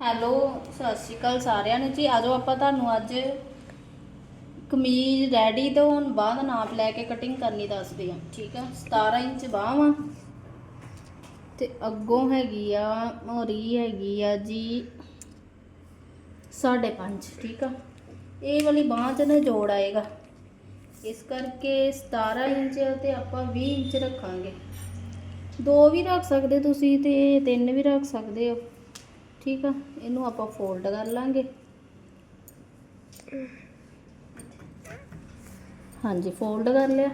Hello, ਸਤਿ ਸ਼੍ਰੀ ਅਕਾਲ ਸਾਰਿਆਂ ਨੂੰ ਜੀ। ਆਜੋ ਆਪਾਂ ਤੁਹਾਨੂੰ ਅੱਜ ਕਮੀਜ਼ ਰੈਡੀ ਤੋਂ ਹੁਣ ਬਾਅਦ ਨਾਪ ਲੈ ਕੇ ਕਟਿੰਗ ਕਰਨੀ ਦੱਸਦੇ ਆ ਠੀਕ ਆ? 17 ਇੰਚ ਬਾਹਾਂ ਵਾ ਤੇ ਅੱਗੋਂ ਹੈਗੀ ਆ, ਮੋਰੀ ਹੈਗੀ ਆ ਜੀ 5.5 ਠੀਕ ਆ? ਇਹ ਵਾਲੀ ਬਾਂਹ 'ਚ ਨਾ ਜੋੜ ਆਏਗਾ। ਇਸ ਕਰਕੇ 17 ਇੰਚ ਤੇ ਆਪਾਂ 20 ਇੰਚ ਰੱਖਾਂਗੇ। ਦੋ ਵੀ ਰੱਖ ਸਕਦੇ ਤੁਸੀਂ ਤੇ ਤਿੰਨ ਵੀ ਰੱਖ ਸਕਦੇ ਹੋ। ਠੀਕ ਆ, ਇਹਨੂੰ ਆਪਾਂ ਫੋਲਡ ਕਰ ਲਾਂਗੇ। ਹਾਂਜੀ ਫੋਲਡ ਕਰ ਲਿਆ।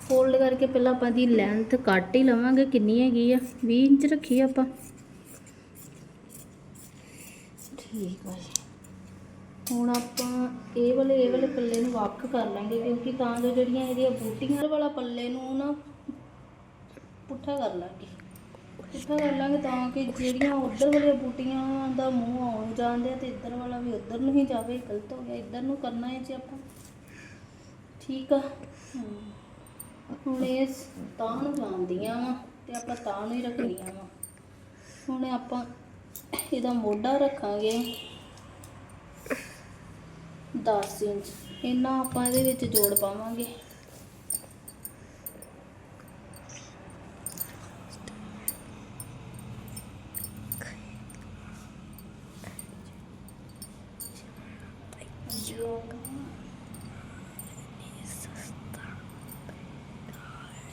ਫੋਲਡ ਕਰਕੇ ਪਹਿਲਾਂ ਆਪਾਂ ਦੀ ਲੈਂਥ ਕੱਟ ਹੀ ਲਵਾਂਗੇ, ਕਿੰਨੀ ਹੈਗੀ ਆ? 20 ਇੰਚ ਰੱਖੀ ਆਪਾਂ। ਠੀਕ ਆ ਜੀ। ਹੁਣ ਆਪਾਂ ਇਹ ਵਾਲੇ ਇਹ ਵਾਲੇ ਪੱਲੇ ਨੂੰ ਵੱਖ ਕਰ ਲਾਂਗੇ, ਕਿਉਂਕਿ ਤਾਂ ਜੋ ਜਿਹੜੀਆਂ ਇਹਦੀਆਂ ਬੂਟੀਆਂ ਵਾਲਾ ਪੱਲੇ ਨੂੰ ਨਾ ਪੁੱਠਾ ਕਰ ਲਾਂਗੇ। ਪੁੱਠਾ ਕਰ ਲਾਂਗੇ ਤਾਂ ਕਿ ਜਿਹੜੀਆਂ ਉੱਧਰ ਵਾਲੀਆਂ ਬੂਟੀਆਂ ਦਾ ਮੂੰਹ ਆਉਣ ਜਾਂਦੇ ਆ ਤੇ ਇੱਧਰ ਵਾਲਾ ਵੀ ਉੱਧਰ ਨੂੰ ਹੀ ਜਾਵੇ ਗਲਤ ਹੋ ਗਿਆ, ਇੱਧਰ ਨੂੰ ਕਰਨਾ ਹੈ ਜੀ ਆਪਾਂ। ਠੀਕ ਆ। ਹੁਣ ਇਹ ਤਾਂ ਨੂੰ ਜਾਂਦੀਆਂ ਵਾ ਤੇ ਆਪਾਂ ਤਾਂ ਨੂੰ ਹੀ ਰੱਖਣੀਆਂ ਵਾ। ਹੁਣ ਆਪਾਂ ਇਹਦਾ ਮੋਢਾ ਰੱਖਾਂਗੇ 10 ਇੰਚ। ਇਹਨਾਂ ਆਪਾਂ ਇਹਦੇ ਵਿੱਚ ਜੋੜ ਪਾਵਾਂਗੇ।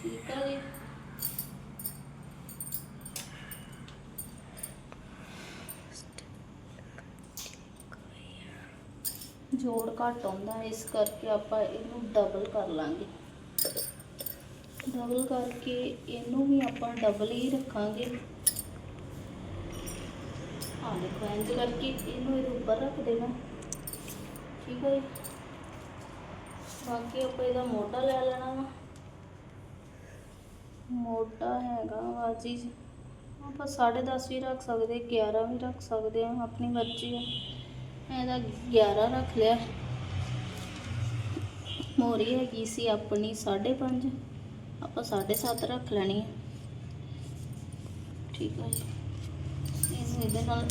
ਠੀਕ ਆ ਜੀ ਜੋੜ ਘੱਟ ਆਉਂਦਾ, ਇਸ ਕਰਕੇ ਆਪਾਂ ਇਹਨੂੰ ਡਬਲ ਕਰ ਲਾਂਗੇ। ਡਬਲ ਕਰਕੇ ਇਹਨੂੰ ਵੀ ਆਪਾਂ ਡਬਲ ਹੀ ਰੱਖਾਂਗੇ। ਆ ਦੇਖੋ ਇੰਜ ਕਰਕੇ ਇਹਨੂੰ ਇਹਦੇ ਉੱਪਰ ਰੱਖ ਦੇਣਾ। ਠੀਕ ਹੈ ਜੀ। ਬਾਕੀ ਆਪਾਂ ਇਹਦਾ ਮੋਟਾ ਲੈ ਲੈਣਾ ਵਾ। ਮੋਟਾ ਹੈਗਾ ਵਾ ਜੀ। ਆਪਾਂ 10.5 ਵੀ ਰੱਖ ਸਕਦੇ 11 ਵੀ ਰੱਖ ਸਕਦੇ ਆ, ਆਪਣੀ ਮਰਜ਼ੀ ਹੈ ਮੈਂ ਇਹਦਾ 11 ਰੱਖ ਲਿਆ। ਮੋਰੀ ਹੈਗੀ ਸੀ ਆਪਣੀ 5.5 ਆਪਾਂ 7.5 ਰੱਖ ਲੈਣੀ ਹੈ ਠੀਕ ਹੈ ਜੀ। ਇਹਨੂੰ ਇਹਦੇ ਨਾਲ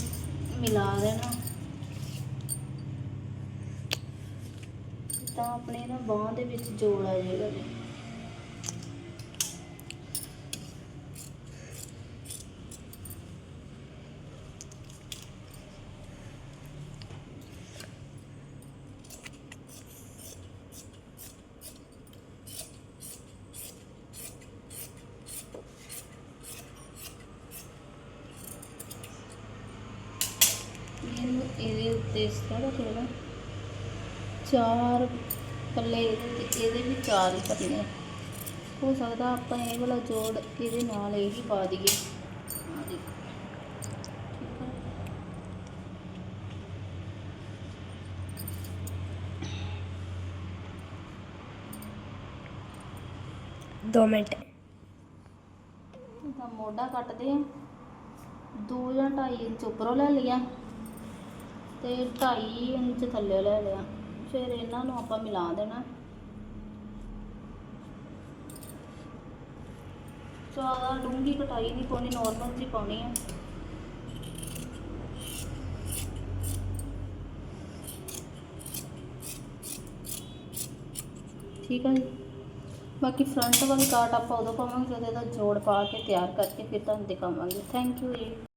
ਮਿਲਾ ਦੇਣਾ। ਤਾਂ ਆਪਣੇ ਨਾ ਬਾਹ ਦੇ ਵਿੱਚ ਜੋੜ ਆ ਜਾਏਗਾ। ਜੀ ਇਹਦੇ ਉੱਤੇ ਇਸ ਤਰ੍ਹਾਂ ਰੱਖਣਾ। ਚਾਰ ਪੱਲੇ ਤੇ ਇਹਦੇ ਵੀ ਚਾਰ ਹੀ ਪੱਲੇ ਹੋ ਸਕਦਾ ਆਪਾਂ ਇਹ ਵਾਲਾ ਜੋੜ ਇਹਦੇ ਨਾਲ ਇਹ ਹੀ ਪਾ ਦਈਏ। ਦੋ ਮਿੰਟ। ਤਾਂ ਮੋਢਾ ਕੱਟਦੇ ਆ। 2 ਜਾਂ 2.5 ਇੰਚ ਉੱਪਰੋਂ ਲੈ ਲਿਆ ਤੇ 2.5 ਇੰਚ ਥੱਲੇ ਲੈ ਲਿਆ। ਫਿਰ ਇਹਨਾਂ ਨੂੰ ਆਪਾਂ ਮਿਲਾ ਦੇਣਾ ਜ਼ਿਆਦਾ ਡੂੰਘੀ ਕਟਾਈ ਨਹੀਂ ਪਾਉਣੀ ਨਾਰਮਲ ਜੀ ਪਾਉਣੀ ਆ ਠੀਕ ਹੈ ਜੀ ਬਾਕੀ ਫਰੰਟ ਵਾਲੀ ਕਾਟ ਆਪਾਂ ਉਦੋਂ ਪਾਵਾਂਗੇ ਜਦੋਂ ਇਹਦਾ ਜੋੜ ਪਾ ਕੇ ਤਿਆਰ ਕਰਕੇ ਫਿਰ ਤੁਹਾਨੂੰ ਦਿਖਾਵਾਂਗੇ ਥੈਂਕ ਯੂ ਜੀ